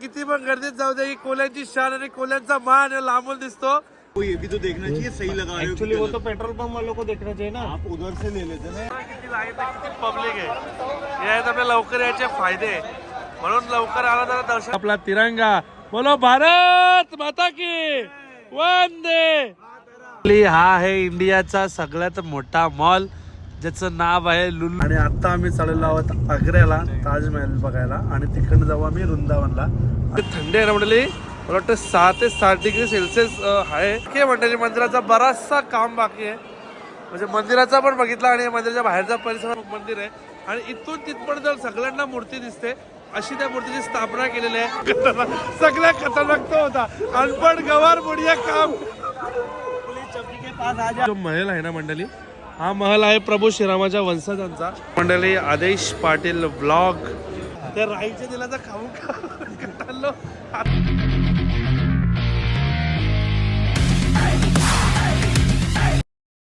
किती पण गर्दीत जाऊ दे ही कोल्यांची शान आणि कोल्यांचा मान हे लांबून दिसतो. वो ये भी तो देखना चाहिए सही लगा रहे हो एक्चुअली कि वो गलत। तो पेट्रोल पंप वालों को देखना चाहिए ना। आप उधर से ले लेते ना। किती लाईन आहे, किती पब्लिक आहे. हे आहेत आपल्या लवकर यायचे फायदे. म्हणून लवकर आला तर दर्शन आपला तिरंगा. बोलो भारत माता की। वंदे। हा आहे इंडियाचा सगळ्यात मोठा मॉल. ज्याचं नाव आहे लुलू. आणि आता आम्ही चाललेलो आहोत आग्र्याला ताजमहल बघायला. आणि तिकडनं जाऊ आम्ही वृंदावनला. थंडी आहे ना मंडळी? मला वाटतं सहा ते सात डिग्री सेल्सिअस आहे. की मंडळी मंदिराचा बराचसा काम बाकी आहे. म्हणजे मंदिराचा पण बघितला आणि मंदिराच्या बाहेरचा परिसर मंदिर आहे. आणि इथून तिथपर्यंत जर सगळ्यांना मूर्ती दिसते. अशी त्या मूर्तीची स्थापना केलेली आहे. सगळ्यात खतरनाक तो होता. अनपढ गवार बुडिया काम. जो महल आहे ना मंडळी हा महल आहे प्रभू श्रीरामाच्या वंशजांचा. मंडळी आदेश पाटील ब्लॉग. त्या राईच्या दिलाचा खाऊ खाल्लो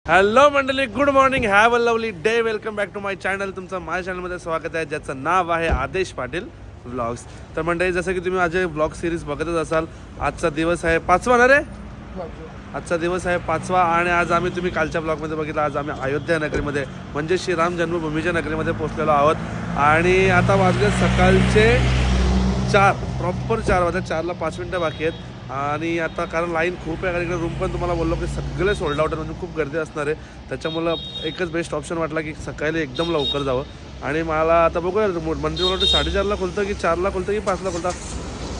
हॅलो मंडळी good morning have a lovely day welcome back to my channel तुमचं माझ्या चॅनलमध्ये स्वागत आहे ज्याचं नाव आहे आदेश पाटील व्लॉग्स तर मंडळी जसं की तुम्ही माझे ब्लॉग सिरीज बघतच असाल आजचा दिवस आहे पाचवा ना रे? आजचा दिवस आहे पाचवा आणि आज आम्ही तुम्ही कालच्या ब्लॉगमध्ये बघितलं. आज आम्ही अयोध्या नगरीमध्ये म्हणजे श्रीराम जन्मभूमीच्या नगरीमध्ये पोहोचलेलो आहोत. आणि आता वाजले सकाळचे चार प्रॉपर चार वाजता चारला पाच मिनटं बाकी आहेत. आणि आता कारण लाईन खूप आहे कारण इकडे रूम पण तुम्हाला बोललो की सगळे सोल्ड आउट म्हणजे खूप गर्दी असणार आहे. त्याच्यामुळं एकच बेस्ट ऑप्शन वाटला की सकाळी एकदम लवकर जावं. आणि मला आता बघूया मंदिर मला वाटतं साडेचारला खुलतं की चारला खुलतं की पाचला खुलतं?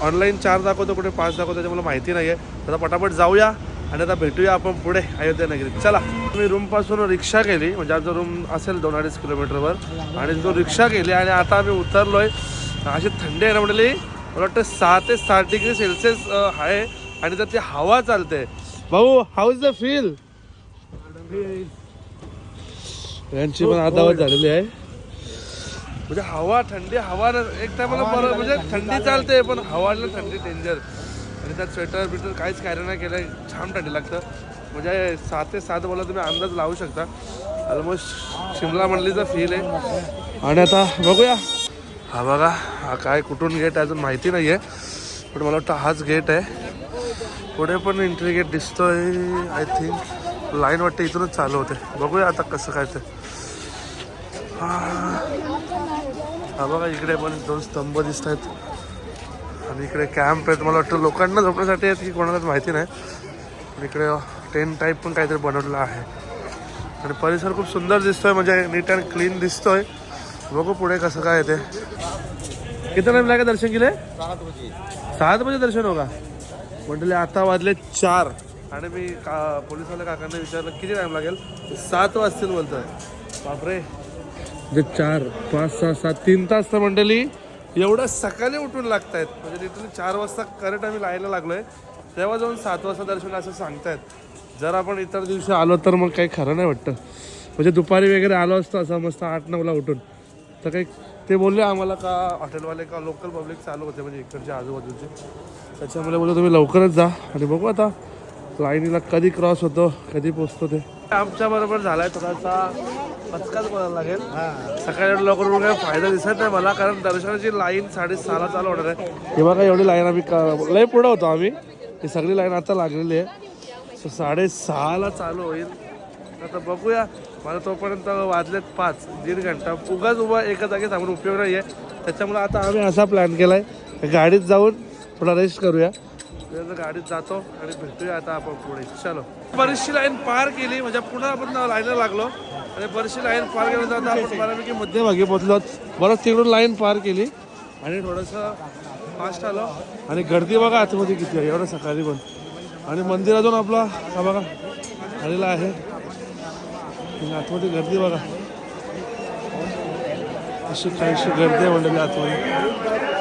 ऑनलाईन चार दाखवतो कुठे पाच दाखवतो त्याच्यामुळे माहिती नाही आहे आता पटापट जाऊया. आणि आता भेटूया आपण पुढे अयोध्या नगरीत चला मी रूमपासून रिक्षा केली म्हणजे आमचा रूम असेल दोन अडीच किलोमीटरवर. आणि तो रिक्षा केली आणि आता आम्ही उतरलोय. अशी थंडी आहे ना म्हटली मला वाटतं सहा ते सात डिग्री सेल्सिअस आहे. आणि तर ती हवा चालते. भाऊ हाऊ इज द फील यांची पण आदावत झालेली आहे. म्हणजे हवा थंडी हवा एक टायमाला बरं म्हणजे थंडी चालते पण हवाला थंडी डेंजर आणि त्यात स्वेटर बिटर काहीच कॅरी नाही केलं छान थंडी लागतं. म्हणजे सात ते सात बोला तुम्ही अंदाज लावू शकता. ऑलमोस्ट शिमला मंडलीचा फील आहे. आणि आता बघूया. हा बघा हा काय कुठून गेट आहे अजून माहिती नाही आहे पण मला वाटतं हाच गेट आहे. पुढे पण एंट्री गेट दिसतोय. आय थिंक लाईन वाटतं इथूनच चालू होते. बघूया आता कसं काय ते. हा. बघा इकडे पण दोन स्तंभ दिसत आहेत आणि इकडे कॅम्प आहेत. मला वाटतं लोकांना झोपण्यासाठी आहेत की कोणालाच माहिती नाही. इकडे टेन टाईप पण काहीतरी बनवलेलं आहे. आणि परिसर खूप सुंदर दिसतोय म्हणजे नीट अँड क्लीन दिसतोय. बघू पुढे कसं काय येते ते. किती टाइम लागेल दर्शन केले सात बजे दर्शन हो का म्हटले आता वाजले चार. आणि मी का पोलिसवाल्या काकांना विचारलं किती टाइम लागेल? सात वाजतील बोलतोय. बापरे. जे चार पाच सहा सात तीन तास तर मंडळी एवढं सकाळी उठून लागतायत. म्हणजे तिथून चार वाजता करेक्ट आम्ही लाईनला लागलोय. तेव्हा जाऊन सात वाजता दर्शन असं सांगतायत. जर आपण इतर दिवशी आलो तर मग काही खरं नाही वाटतं. म्हणजे दुपारी वगैरे आलो असतो असं मस्त आठ नऊला उठून. तर काही ते बोलले आम्हाला का हॉटेलवाले का लोकल पब्लिक चालू होते म्हणजे इकडच्या आजूबाजूचे. त्याच्यामुळे बोलतो तुम्ही लवकरच जा आणि बघू आता. लाईनीला कधी क्रॉस होतो कधी पोचतो ते. आमच्या बरोबर झालाय थोडासा पचकाच बोलायला लागेल. सकाळी लवकर काही फायदा दिसत नाही मला कारण दर्शनाची लाईन साडेसहाला चालू होणार आहे. हे बघा एवढी लाईन आम्ही लय पुढं होतो आम्ही. ही सगळी लाईन आता लागलेली आहे. सो साडेसहाला चालू होईल. आता बघूया. मला तोपर्यंत वाजलेत पाच दीड घंटा. उगाच उभा एका जागी थांबून उपयोग नाही आहे त्याच्यामुळे आता आम्ही असा प्लॅन केला आहे गाडीत जाऊन थोडा रेस्ट करूया. गाडीत जातो आणि भेटूया आता आपण पुढे. चलो. बरीचशी लाईन पार केली म्हणजे पुन्हा आपण लाईनला लागलो. आणि बरीचशी लाईन पार केल्यानंतर आता आपण बऱ्यापैकी मध्यभागी पोहोचलो बरंच तिकडून लाईन पार केली. आणि थोडंसं फास्ट आलो. आणि गर्दी बघा आतमध्ये किती आहे एवढं सकाळी पण. आणि मंदिरातून आपला हा बघा आलेला आहे. आतमध्ये गर्दी बघा. अशी काहीशी गर्दी आहे म्हणलेली आतमध्ये.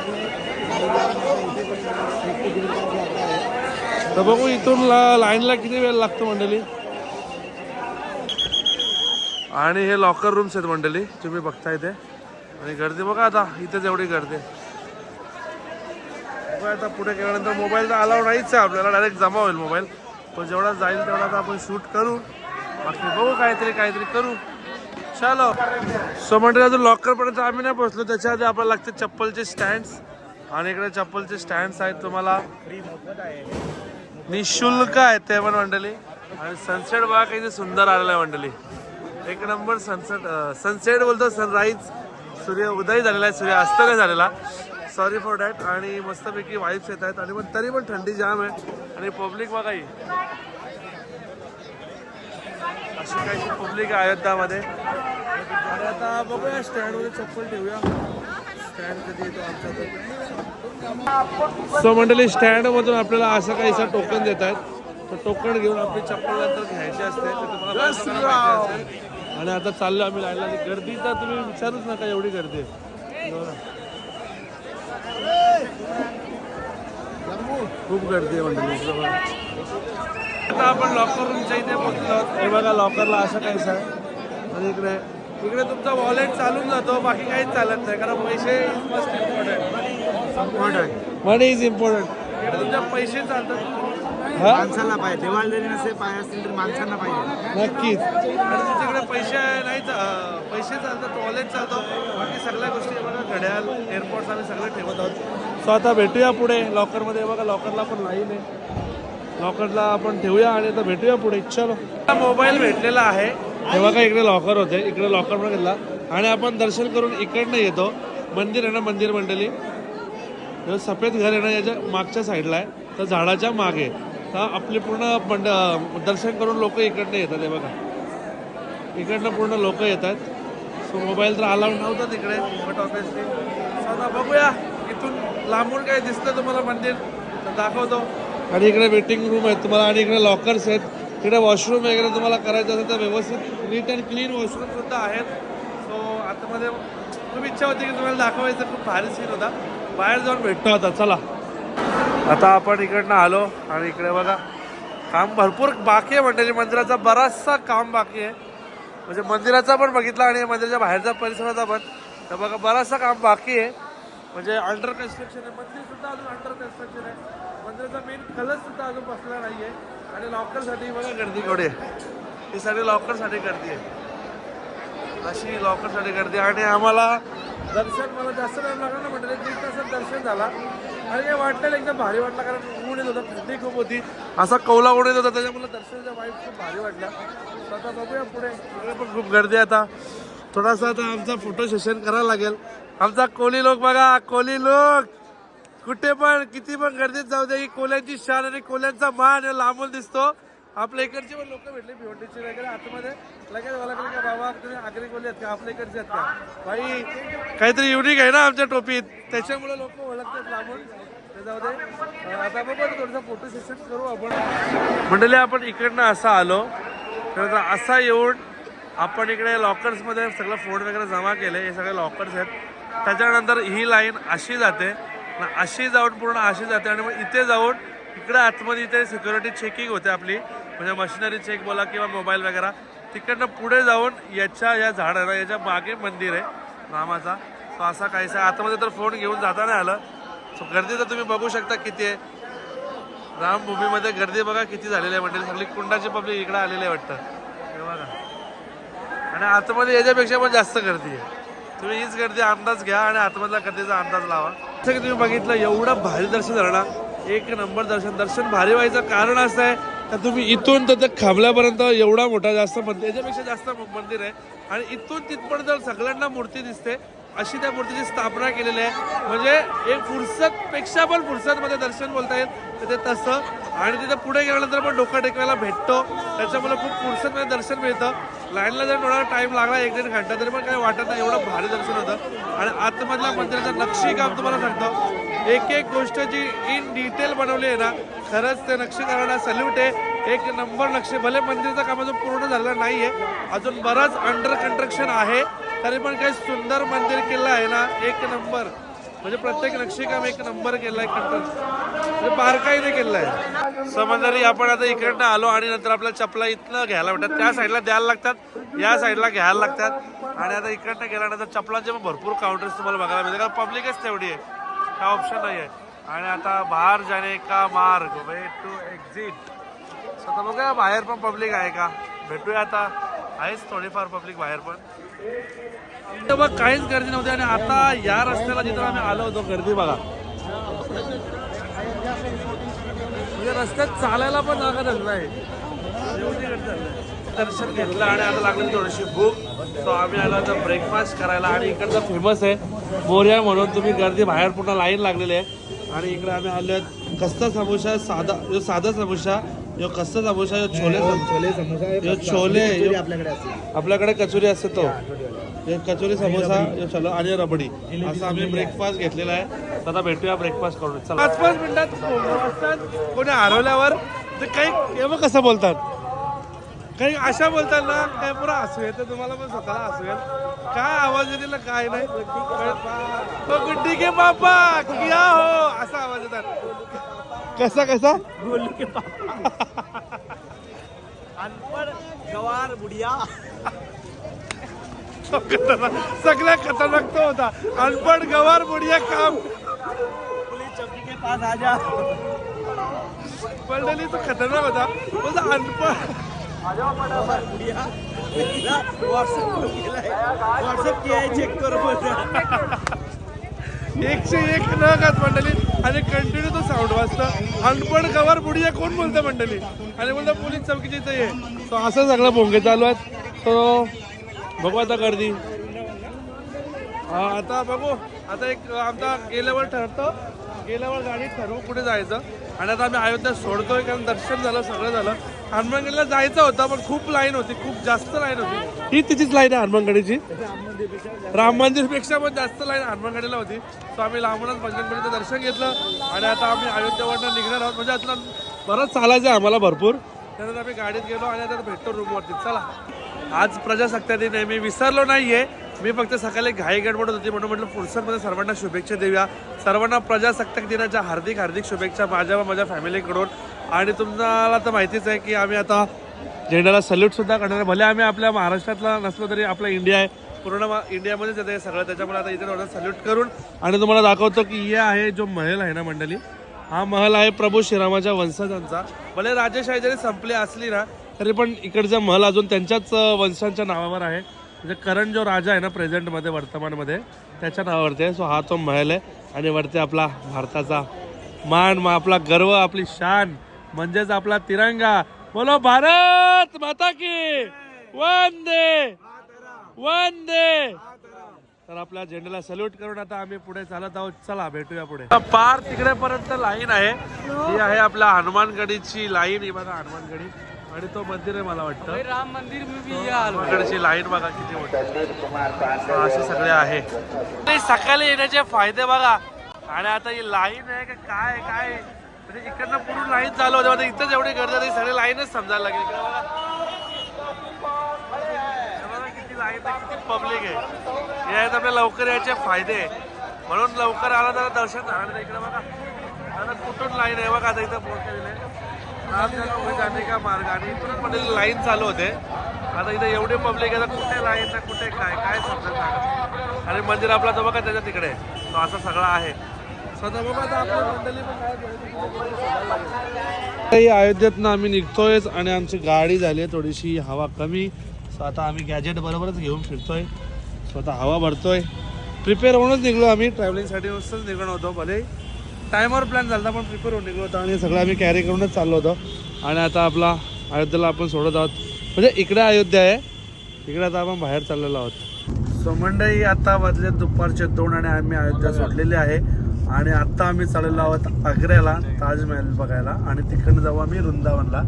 तर बघू इथून लाईनला किती वेळ लागतो मंडळी? आणि हे लॉकर रूम्स आहेत मंडळी तुम्ही बघता इथे. आणि गर्दी बघा आता इथेच एवढी गर्दी. बघा आता पुढे गेल्यानंतर मोबाईल तर अलाव नाहीच आहे आपल्याला डायरेक्ट जमा होईल मोबाईल पण जेवढा जाईल तेवढा आता आपण शूट करू. बाकी बघू काहीतरी काहीतरी करू. चलो. सो मंडळी अजून लॉकरपर्यंत आम्ही नाही पोहोचलो. त्याच्या आधी आपल्याला लागते चप्पलचे स्टँड्स आणि इकडे चप्पलचे स्टँड्स आहेत तुम्हाला. निशुल्क आहेत ते पण मंडळी. आणि सनसेट बघा किती सुंदर आलेला आहे मंडळी. एक नंबर सनसेट सनसेट बोलतो सनराईज सूर्य उदय झालेला आहे सूर्य अस्त झालेला. सॉरी फॉर डॅट आणि मस्तपैकी वाईब्स येत आहेत. आणि पण तरी पण थंडी जाम आहे. आणि पब्लिक बघा ही. अशी काही पब्लिक आहे अयोध्यामध्ये. आणि आता बघूया स्टँडमध्ये चप्पल ठेवूया. स्टँड कधी येतो आमचा सो मंडळी स्टँड मधून आपल्याला असं काहीसा टोकन देत आहेत तर टोकन घेऊन आपली चप्पल नंतर घ्यायची असते. आणि आता चाललो आम्ही लाईनला आणि गर्दी तर तुम्ही विचारूच नका एवढी गर्दी. खूप गर्दी आहे मंडळी बघा. आता आपण लॉकर रूमच्या इथे पोहोचलो. हे बघा लॉकरला असं काहीच आहे आणि इकडे इकडे तुमचा वॉलेट चालून जातो बाकी काहीच चालत नाही कारण पैसे must important money is important पैसे चालतात. माणसाला पाहिजे. देवाळदेवी नसे पाय असतील तर माणसांना पाहिजे. नक्कीच. आणि तुमच्याकडे पैसे नाही पैसे चालतात वॉलेट चालतो बाकी सगळ्या गोष्टी बघा घड्याल एअरपोर्ट्स आम्ही सगळे ठेवत आहोत. सो आता भेटूया पुढे. लॉकरमध्ये बघा लॉकरला पण लाईन आहे. लॉकरला आपण ठेवूया आणि आता भेटूया पुढे. चलो. मोबाईल भेटलेला आहे. हे बघा इकडे लॉकर होते. इकडे लॉकर पण घेतला. आणि आपण दर्शन करून इकडनं येतो. मंदिर आहे ना मंदिर मंडळी? हे सफेद घर आहे ना याच्या मागच्या साईडला आहे. तर झाडाच्या मागे. तर आपले पूर्ण मंड दर्शन करून लोक इकडनं येतात हे बघा. इकडनं पूर्ण लोक येतात. सो मोबाईल तर अलाउड नव्हता तिकडे बट ऑब्विसली आता बघूया. इथून लांबून काय दिसतं तुम्हाला मंदिर तर दाखवतो. आणि इकडे वेटिंग रूम आहेत तुम्हाला आणि इकडे लॉकर्स आहेत. इकडे वॉशरूम वगैरे तुम्हाला करायचं असेल तर व्यवस्थित नीट अँड क्लीन वॉशरूम सुद्धा आहेत. सो आतमध्ये खूप इच्छा होती की तुम्हाला दाखवायचं खूप भारी सीन होता. बाहेर जाऊन भेटतो आता चला. आता आपण इकडनं आलो आणि इकडे बघा काम भरपूर बाकी आहे म्हणजे मंदिराचा बराचसा काम बाकी आहे. म्हणजे मंदिराचा पण बघितला आणि मंदिराच्या बाहेरचा परिसराचा पण. तर बघा बराचसा काम बाकी आहे. म्हणजे अंडर कन्स्ट्रक्शन आहे. मंदिर सुद्धा अजून अंडर कन्स्ट्रक्शन आहे. मंदिराचा मेन कलर सुद्धा अजून बसला नाही आहे आणि लॉकरसाठी बघा गर्दी केवढी आहे. ही सगळी लॉकरसाठी गर्दी आहे. अशी लॉकरसाठी गर्दी. आणि आम्हाला दर्शन मला जास्त टाइम लागला ना म्हणजे दीड तासात दर्शन झाला. आणि काय वाटलं एकदम भारी वाटलं कारण ऊन येत होतं थंडी खूप होती. असा कौला ऊन येत होता त्याच्यामुळे दर्शनाच्या वाईट खूप भारी वाटल्या तर आता बघूया पुढे. इकडे पण खूप गर्दी आहे आता. थोडासा आता आमचा फोटो सेशन करायला लागेल. आमचा कोली लोक बघा कोली लोक. कुठे पण किती पण गर्दीत जाऊ दे ही कोल्यांची शान आणि कोल्यांचा मान लांबून दिसतो. आपल्या इकडचे पण लोक भेटले भिवंडीचे वगैरे आतमध्ये. लगेच मला की बाबा तुम्ही आगरी बोलले आहेत का? आपल्या इकडचे आहेत का? भाई काहीतरी युनिक आहे ना आमच्या टोपीत. त्याच्यामुळे लोक ओळखतात लांबून. त्याच्यामध्ये जाऊ दे. आता बघू थोडंसं फोटो सेशन करू आपण. मंडळी आपण इकडनं असं आलो. तर असा येऊन आपण इकडे लॉकर्समध्ये सगळं फोन वगैरे जमा केले हे सगळे लॉकर्स आहेत. त्याच्यानंतर ही लाईन अशी जाते. अशी जाऊन पूर्ण अशी जाते. आणि मग इथे जाऊन इकडे आतमध्ये इथे सिक्युरिटी चेकिंग होते आपली. म्हणजे मशिनरी चेक बोला किंवा मोबाईल वगैरे तिकडनं पुढे जाऊन याच्या या झाडाला याच्या मागे मंदिर आहे रामाचा. सो असा काहीसा आतमध्ये तर फोन घेऊन जाता नाही आलं. सो गर्दी तर तुम्ही बघू शकता किती आहे. रामभूमीमध्ये गर्दी बघा किती झालेली आहे म्हणजे सगळी कुंडाची पब्लिक इकडे आलेली आहे वाटतं. बघा. आणि आतमध्ये याच्यापेक्षा पण जास्त गर्दी आहे. तुम्ही हीच गर्दी अंदाज घ्या आणि आतमधल्या गर्दीचा अंदाज लावा. जसं की तुम्ही बघितलं एवढं भारी दर्शन झालं ना एक नंबर दर्शन दर्शन भारी व्हायचं कारण असं आहे तर तुम्ही इथून तर खांबल्यापर्यंत एवढा मोठा जास्त मंदिर याच्यापेक्षा जास्त मंदिर आहे. आणि इथून तिथपर्यंत सगळ्यांना मूर्ती दिसते अशी त्या मूर्तीची स्थापना केलेली आहे. म्हणजे एक फुरसत पेक्षा पण फुरसतमध्ये दर्शन बोलता येईल. तर ते तसं. आणि तिथे पुढे गेल्यानंतर पण डोका टेकवायला भेटतो. त्याच्यामुळे खूप फुरसतमध्ये दर्शन मिळतं. लाईनला जर थोडा टाइम लागला एक दीड घंटा तरी पण काही वाटत नाही. एवढं भारी दर्शन होतं. आणि आतमधल्या मंदिराचं नक्षीकाम तुम्हाला सांगतो. एक एक गोष्ट जी इन डिटेल बनवली आहे ना खरंच ते नक्षीकरांना सल्यूट आहे. एक नंबर नक्षी भले मंदिरचं काम अजून पूर्ण झालेलं नाही आहे अजून बरंच अंडर कन्स्ट्रक्शन आहे. तरी पण काही सुंदर मंदिर केलं आहे ना एक नंबर म्हणजे प्रत्येक नक्षीकाम एक नंबर केलं आहे कंट्रोल म्हणजे बारकाईने केलं आहे. समंदरी आपण आता इकडनं आलो आणि नंतर आपल्या चपला इथनं घ्यायला भेटतात. त्या साईडला द्यायला लागतात या साईडला घ्यायला लागतात. आणि आता इकडनं गेल्यानंतर चपलांचे भरपूर काउंटर्स तुम्हाला बघायला मिळते कारण पब्लिकच तेवढी आहे. काय ऑप्शन नाही आहे आणि आता बाहेर जाणे का मार्ग? वे टू एक्झिट आता बघा बाहेर पण पब्लिक आहे का? भेटूया आता. आहेच थोडीफार पब्लिक बाहेर पण. इथं बघ काहीच गर्दी नव्हती आणि आता या रस्त्याला जिथं आम्ही आलो होतो गर्दी बघा. म्हणजे रस्त्यात चालायला पण जागा धरला आहे दर्शन घेतलं आणि आता लागली थोडीशी भूक. तो आम्ही आलो आता ब्रेकफास्ट करायला आणि इकडचा फेमस आहे. मोर्या म्हणून तुम्ही गर्दी बाहेर पूर्ण लाईन लागलेली आहे. आणि इकडे आम्ही आलो कस्ता समोसा साधा जो साधा समोसा जो कस्ता समोसा जो छोले छोले समोसा छोले, आपल्याकडे आपल्याकडे कचोरी असते तो. कचोरी समोसा चलो आणि रबडी. असं आम्ही ब्रेकफास्ट घेतलेला आहे. तर आता भेटूया ब्रेकफास्ट करून. पाच पाच मिनिटात कोणी हरवल्यावर? ते काही कसं बोलतात. काही अशा बोलतात ना काय पुरा हसू येतं? तुम्हाला पण स्वतःला हसू येईल. काय आवाज़ येतील काय नाही. तो गुड्डी के पापा किया हो? असा आवाज़ येतात कसा कसा? अनपढ़ गवार बुढ़िया. सगळ्यात खतरनाक तो होता. अनपढ गवार बुडिया काम. पुलिस चौकी के पास आ जा. पडलेली तो खतरनाक होता. बोलता अनपढ. चेक एकशे एक न गात मंडळी. आणि कंटिन्यू तो साऊंड वाजता. अनपण गवार बुडिया कोण बोलतं मंडळी? आणि बोलता पोलीस चौकीच्या इथं ये. तो असं सगळं भोंगे चालू आहेत. तो बघू आता गर्दी. आता बघू. आता एक आमचा गेल्यावर ठरतो. गेल्यावर गाडी ठरवू कुठे जायचं. आणि आता आम्ही अयोध्या सोडतोय कारण दर्शन झालं सगळं झालं. हनुमानगडीला जायचं होतं पण खूप लाईन होती खूप जास्त लाईन होती. ही तिचीच लाईन आहे हनुमानगडीची. राम मंदिरपेक्षा पण जास्त लाईन हनुमानगडीला होती. सो आम्ही लांबूनच बजरंगबलीचं दर्शन घेतलं आणि आता आम्ही अयोध्येवरनं निघणार आहोत. म्हणजे आता बरंच चालायचं आहे आम्हाला भरपूर. त्यानंतर आम्ही गाडीत गेलो आणि आता भेटतो रूमवरती चला. आज प्रजासत्ता दिन आहे. मी विसरलो नाही आहे मी फक्त सकाळी घाई गडबड होती म्हणून म्हटलं फुरसतमध्ये सर्वांना शुभेच्छा देऊया. सर्वांना प्रजासत्ताक दिनाच्या हार्दिक हार्दिक शुभेच्छा माझ्या व माझ्या फॅमिलीकडून आणि तुम्हाला तर माहितीच आहे की आम्ही आता झेंड्याला सल्यूट सुद्धा करणार आहे. भले आम्ही आपल्या महाराष्ट्रातला नसलो तरी आपला इंडिया आहे. पूर्ण इंडियामध्येच येते सगळं. त्याच्यामुळे आता इथे थोडं सल्यूट करून आणि तुम्हाला दाखवतो की हे आहे जो महल आहे ना मंडळी? हा महल आहे प्रभू श्रीरामाच्या वंशजांचा. भले राजेशाही जरी संपली असली ना तरी पण इकडचा महल अजून त्यांच्याच वंशांच्या नावावर आहे. म्हणजे करंट जो राजा आहे ना प्रेझेंटमध्ये वर्तमानमध्ये त्याच्या नावावरती आहे. सो हा तो महल आहे. आणि वरती आपला भारताचा मान मग आपला गर्व आपली शान म्हणजेच आपला तिरंगा. बोलो भारत माता की. वंदे. वंदे. तर आपल्या झेंड्याला सल्यूट करून आता आम्ही पुढे चालत आहोत. चला भेटूया पुढे. पार तिकडे पर्यंत लाईन आहे ही आहे आपल्या हनुमानगडीची लाईन ही बघा हनुमानगडी. आणि तो मंदिर आहे मला वाटतं. राम मंदिर में भी हनुमानगडीची लाईन बघा किती मोठी असे सगळे आहे. सकाळी येण्याचे फायदे बघा. आणि आता ही लाईन आहे का काय काय? म्हणजे इकडनं पूर्ण लाईन चालू होते. म्हणजे इथंच एवढी गर्दी होती सगळी लाईनच समजायला लागली. इकडे बघा. बघा किती लाईन आहे किती पब्लिक आहे. हे आहेत आपल्या लवकर यायचे फायदे. म्हणून लवकर आला तर दर्शन झालं इकडे बघा. आता कुठून लाईन आहे? बघा आता इथं पोहोचलेले जाणे का? मार्ग. आणि इकडून लाईन चालू होते. आता इथं एवढे पब्लिक आहे तर कुठे लाईन कुठे काय? काय समजत नाही. आणि मंदिर आपला तो बघा त्याच्या तिकडे. तो असं सगळं आहे. काही अयोध्येतनं आम्ही निघतोयच आणि आमची गाडी झाली आहे थोडीशी हवा कमी. सो आता आम्ही गॅजेट बरोबरच घेऊन फिरतोय. स्वतः हवा भरतोय. प्रिपेअर होऊनच निघलो आम्ही. ट्रॅव्हलिंगसाठी मस्तच निघून होतो भले. टायमावर प्लॅन झाला पण प्रिपेअर होऊन निघलो होतो आणि सगळं आम्ही कॅरी करूनच चाललो होतो. आणि आता आपला अयोध्येला आपण सोडत आहोत. म्हणजे इकडे अयोध्या आहे. इकडे आता आपण बाहेर चाललेलो आहोत. सो मंडई आता वाजले दुपारचे दोन आणि आम्ही अयोध्या सोडलेली आहे. आणि आत्ता आम्ही चाललेलो आहोत आग्र्याला ताजमहल बघायला. आणि तिकडनं जाऊ आम्ही वृंदावनला.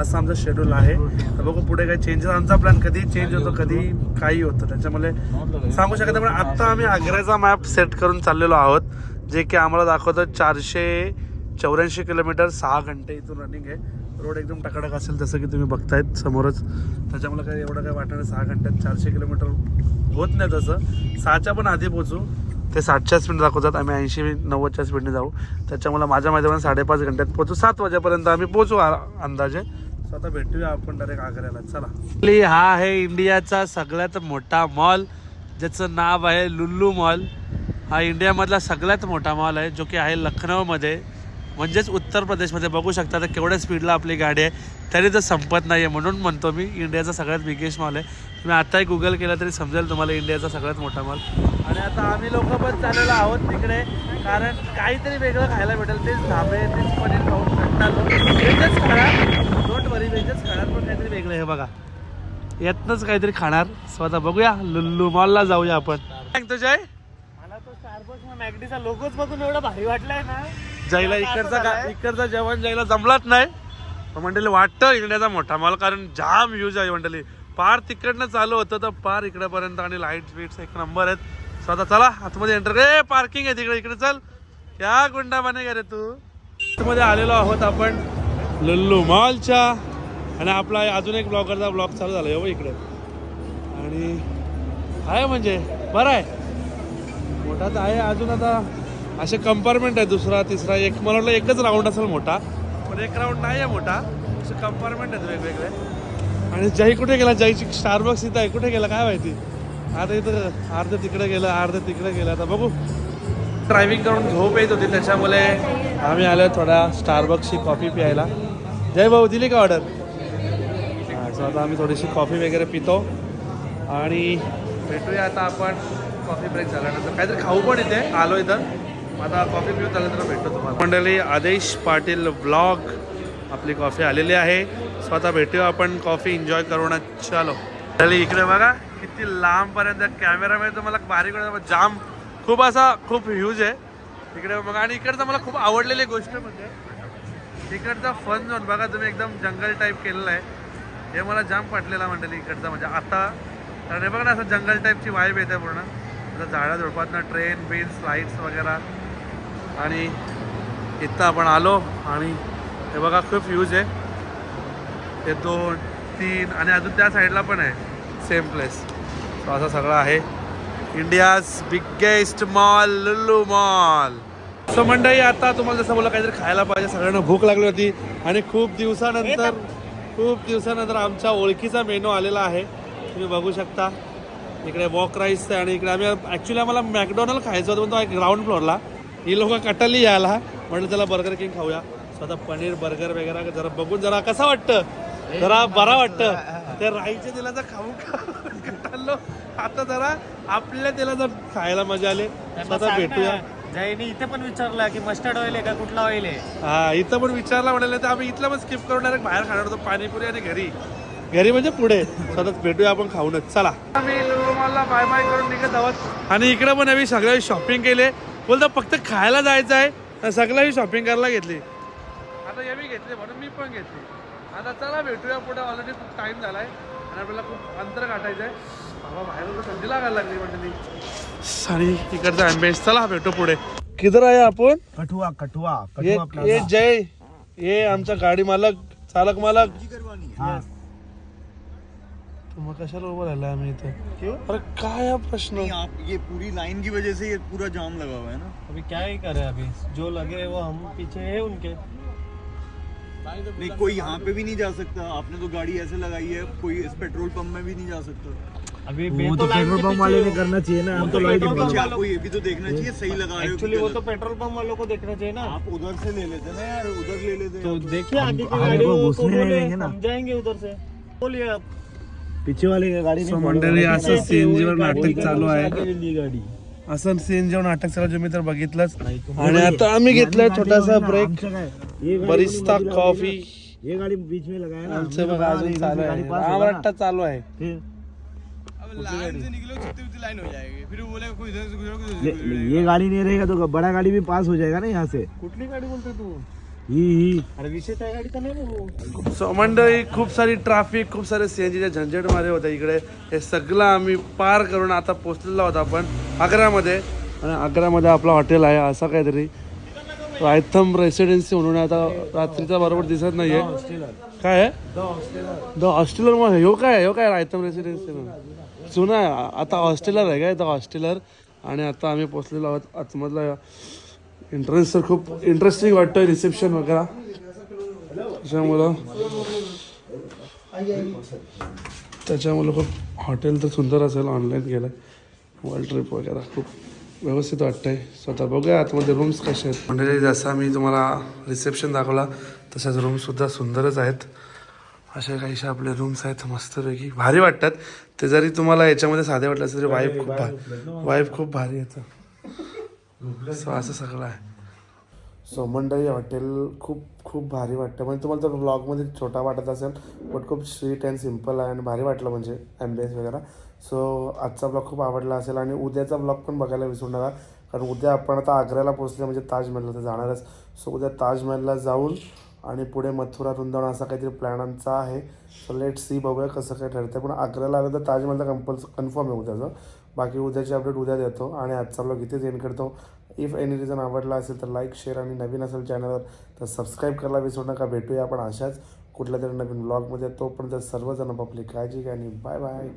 असं आमचं शेड्यूल आहे. तर बघू पुढे काही चेंजेस आमचा प्लॅन कधी चेंज होतो कधी काही होतं. त्याच्यामुळे सांगू शकत नाही पण आत्ता आम्ही आग्र्याचा मॅप सेट करून चाललेलो आहोत जे की आम्हाला दाखवतं चारशे चौऱ्याऐंशी किलोमीटर सहा घंटे इथून रनिंग आहे. रोड एकदम टकाटक असेल तसं की तुम्ही बघतायत समोरच. त्याच्यामुळे काही एवढं काही वाटणार सहा घंट्यात चारशे किलोमीटर होत नाही तसं. सहाच्या पण आधी पोचू ते साठच्या स्पीड दाखवतात आम्ही ऐंशी नव्वदच्या स्पीडने जाऊ. त्याच्यामुळे माझ्या माहिती साडेपाच घंट्यात पोचू सात वाजेपर्यंत आम्ही पोचू आ- अंदाजे. सो आता भेटूया आपण डायरेक्ट आग्र्याला. चला. हा आहे इंडियाचा सगळ्यात मोठा मॉल ज्याचं नाव आहे लुल्लू मॉल हा इंडियामधला सगळ्यात मोठा मॉल आहे जो की आहे लखनौमध्ये. म्हणजेच उत्तर प्रदेशमध्ये. बघू शकता तर केवढ्या स्पीडला आपली गाडी आहे. तरी तर संपत नाही आहे म्हणून म्हणतो मी इंडियाचा सगळ्यात बिगेस्ट मॉल आहे. तुम्ही आताही गुगल केला तरी समजेल तुम्हाला इंडियाचा सगळ्यात मोठा मॉल. आणि आता आम्ही लोक पण चाललेलो आहोत तिकडे कारण काहीतरी वेगळं खायला भेटेल. तेच धाबे तेच पनीर खाऊन कंटाळलो वेजच खाणार. डोंट वरी वेजच खाणार पण काहीतरी वेगळं हे बघा. यातनंच काहीतरी खाणार. स्वतः बघूया. लुल्लू मॉलला जाऊया आपण. सांगतो जय? मला तो स्टारबक्स मॅगडीचा लोगोच बघून एवढा भारी वाटलाय ना. जायला इकडचा इकडचा जेवण जायला जमलाच नाही. मंडळी वाटतं इंडियाचा मोठा मॉल कारण जाम यूज आहे मंडळी. पार तिकडनं चालू होतं तर पार इकडेपर्यंत आणि लाइट बीट्स एक नंबर आहेत. स्वतः चला आतमध्ये एंटर ए पार्किंग आहे तिकडे इकडे चल. क्या गुंडा बने गे रे तू? आतमध्ये आलेलो आहोत आपण लल्लू मॉलच्या आणि आपला अजून एक ब्लॉगरचा ब्लॉग चालू झाला हो इकडे. आणि आहे म्हणजे बरं आहे. मोठा तर आहे अजून आता. असे कंपार्टमेंट आहे दुसरा तिसरा एक मला वाटलं एकच राऊंड असेल मोठा. पण एक राऊंड नाही आहे मोठा. असे कंपार्टमेंट आहेत वेगवेगळे. आणि जय कुठे गेला? जयची स्टारबक्स इथं आहे. कुठे गेला? काय माहिती? आता इथं अर्ध तिकडे गेलं अर्ध तिकडे गेलं. आता बघू. ड्रायव्हिंग करून झोप येत होती. त्याच्यामुळे आम्ही आलो थोड्या स्टारबक्सची कॉफी प्यायला. जय भाऊ दिली का ऑर्डर सो आता आम्ही थोडीशी कॉफी वगैरे पितो. आणि भेटूया आता आपण. कॉफी ब्रेक झाल्यानंतर. काहीतरी खाऊ पण इथे. आलो इथं. मग आता कॉफी पिऊन झाल्यानंतर भेटतो तुम्हाला. मंडळी आदेश पाटील ब्लॉग आपली कॉफी आलेली आहे. स्वतः भेटूया आपण कॉफी एन्जॉय करून चलो. मंडळी इकडे बघा किती लांबपर्यंत कॅमेरामध्ये तुम्हाला बारीक जाम खूप असा खूप ह्यूज आहे. इकडे बघा आणि इकडचं मला खूप आवडलेली गोष्ट म्हणजे इकडचा फन झोन बघा तुम्ही एकदम जंगल टाईप केलेला आहे. हे मला जाम पटलेला मंडळी इकडचा म्हणजे. आता कारण हे बघा ना असं जंगल टाईपची वाईब येते पूर्ण. आता झाडा झुडपातनं ट्रेन बीन्स लाईट्स वगैरे. आणि इथं आपण आलो आणि हे बघा खूप यूज आहे. ते दोन तीन आणि अजून त्या साईडला पण आहे. सेम प्लेस सो असं सगळं आहे. India's biggest mall Lulu mall so मंडळी आता तुम्हाला जसं बोला काहीतरी खायला पाहिजे. सगळ्यांना भूक लागली होती. आणि खूप दिवसानंतर खूप दिवसानंतर आमच्या ओळखीचा मेनू आलेला आहे. तुम्ही बघू शकता. इकडे वॉक राईस आहे आणि इकडे आम्ही ॲक्च्युली आम्हाला मॅकडॉनल्ड खायचं होतं पण तो एक ग्राउंड फ्लोअरला ही लोक कटाली यायला. म्हटलं त्याला बर्गर किंग खाऊया. स्वतः पनीर बर्गर वगैरे जरा बघून जरा कसं वाटतं? जरा बरा वाटतं. त्या राईच्या तेलाचा खाऊ कटालो आता जरा आपल्या तेलाचा खायला मजा आली. स्वतः भेटूया. जयनी इथे पण विचारला की मस्टर्ड ऑइल आहे का कुठला ऑइल आहे? हा इथं पण विचारला म्हणाले तर आम्ही इथलं पण स्किप करून डायरेक्ट बाहेर खाणार होतो पाणीपुरी आणि घरी. घरी म्हणजे पुढे. सतत भेटूया आपण खाऊनच. चला. आम्ही मला बाय बाय करून निघत आहोत आणि इकडे पण आम्ही सगळ्या शॉपिंग केले. बोलतो फक्त खायला जायचं आहे सगळ्याही शॉपिंग करायला घेतली. आता हे मी घेतली म्हणून मी पण घेतली. आता चला भेटूया पुढे. ऑलरेडी खूप टाइम झालाय. आणि आपल्याला खूप अंतर गाठायचं आहे बाबा बाहेर तर थंडी लागायला लागली म्हणजे आणि इकडचा अँबियन्स चला भेटू पुढे. किधर आहे आपण? कठुआ कठुआ ये ये जय. ये आमचा गाडी मालक चालक मालक. हाँ कशाला उभं राहिला आम्ही इथे. क्यों? अरे काय हा प्रश्न? आप ये पूरी लाइन की वजह से ये पूरा जाम लगा हुआ है ना. अभी क्या ही करे अभी? जो लगे वो हम पीछे है उनके. नहीं कोई यहाँ पे भी नहीं जा सकता। आपने तो गाड़ी ऐसे लगाई है कोई इस पेट्रोल पंप में भी नहीं जा सकता। अभी वो तो पेट्रोल पंप वाले ने करना चाहिए ना हम तो लाइट पीछे पंप आपको ये भी तो देखना चाहिए सही लगा रहे हो एक्चुअली वो तो पेट्रोल पंप वालों को देखना चाहिए ना। आप उधर से ले लेते ना यार उधर ले लेते तो देखिए आगे की गाड़ी को बोले देंगे ना। हम जाएँगे उधर से। बोलिए आप। पीछे वाले की गाड़ी नहीं मंडळी असं सीएनजी वर नाटक चालू आहे गाड़ी। असं सीएनजी वर नाटक चालू तुम्ही तर बघितलंच. आणि आता आम्ही घेतलाय छोटासा ब्रेक बरिस्ता कॉफी ये गाड़ी बीच में लगाया ना. आमचं बघा अजून चालू आहे। आमरट्टा चालू हो. ये गाड़ी नहीं रहेगा तो बड़ा गाड़ी भी पास हो जाएगा ना यहाँ से. कुठली गाडी बोलतोय तू? ही ही. मंडळी खूप सारी ट्रॅफिक खूप सारे सीएनजीच्या झंझटमध्ये होते इकडे. हे सगळं आम्ही पार करून आता पोचलेलो आहोत आपण आग्रामध्ये आणि आग्रामध्ये आपलं हॉटेल आहे असं काहीतरी. रायथम रेसिडेन्सी म्हणून. आता रात्रीचा बरोबर दिसत नाहीये. काय आहे? द हॉस्टेलर मग ह्यो काय ह्यो काय रायथम रेसिडेन्सी म्हणून. जुना. आता हॉस्टेलर आहे काय? द हॉस्टेलर आणि आता आम्ही पोचलेलो आहोत आतमधला. एंट्रन्स तर खूप इंटरेस्टिंग वाटतोय रिसेप्शन वगैरे. त्याच्यामुळं त्याच्यामुळं खूप हॉटेल तर सुंदर असेल ऑनलाईन गेलं. वर्ल्ड ट्रिप वगैरे खूप व्यवस्थित वाटतंय. स्वतः बघूया आतमध्ये रूम्स कसे आहेत. म्हणजे जसा मी तुम्हाला रिसेप्शन दाखवला तशाच रूमसुद्धा सुंदरच आहेत. असे काहीशे आपले रूम्स आहेत मस्तपैकी. भारी वाटतात. ते जरी तुम्हाला याच्यामध्ये साधे वाटलं असेल तरी वाईफ खूप भारी वाईफ खूप भारी येतं. सो असं सगळं. आहे सो मंडळी हॉटेल खूप खूप भारी वाटतं. म्हणजे तुम्हाला तर ब्लॉगमध्ये छोटा वाटत असेल बट खूप स्वीट अँड सिंपल आहे आणि भारी वाटलं म्हणजे ॲम्बियन्स वगैरे. सो आजचा ब्लॉग खूप आवडला असेल आणि उद्याचा ब्लॉग पण बघायला विसरू नका. कारण उद्या आपण आता आग्र्याला पोहोचले म्हणजे ताजमहलला तर जाणारच. सो उद्या ताजमहलला जाऊन आणि पुढे मथुरा वृंदावन असा काहीतरी प्लॅन आमचा आहे. सो लेट सी बघूया कसं काय ठरतं पण आग्र्याला आलं तर ताजमहलचा कंपल्स कन्फर्म आहे उद्याचं. बाकी उद्याची अपडेट उद्या देतो आणि आजचा ब्लॉग इथेच एंड करतो. इफ एनी रिझन आवडला असेल तर लाईक शेअर आणि नवीन असेल चॅनलवर तर सबस्क्राईब करायला विसरू नका. भेटूया आपण अशाच कुठल्या तरी नवीन ब्लॉगमध्ये तोपर्यंत सर्वजण आपली काळजी घ्या आणि बाय बाय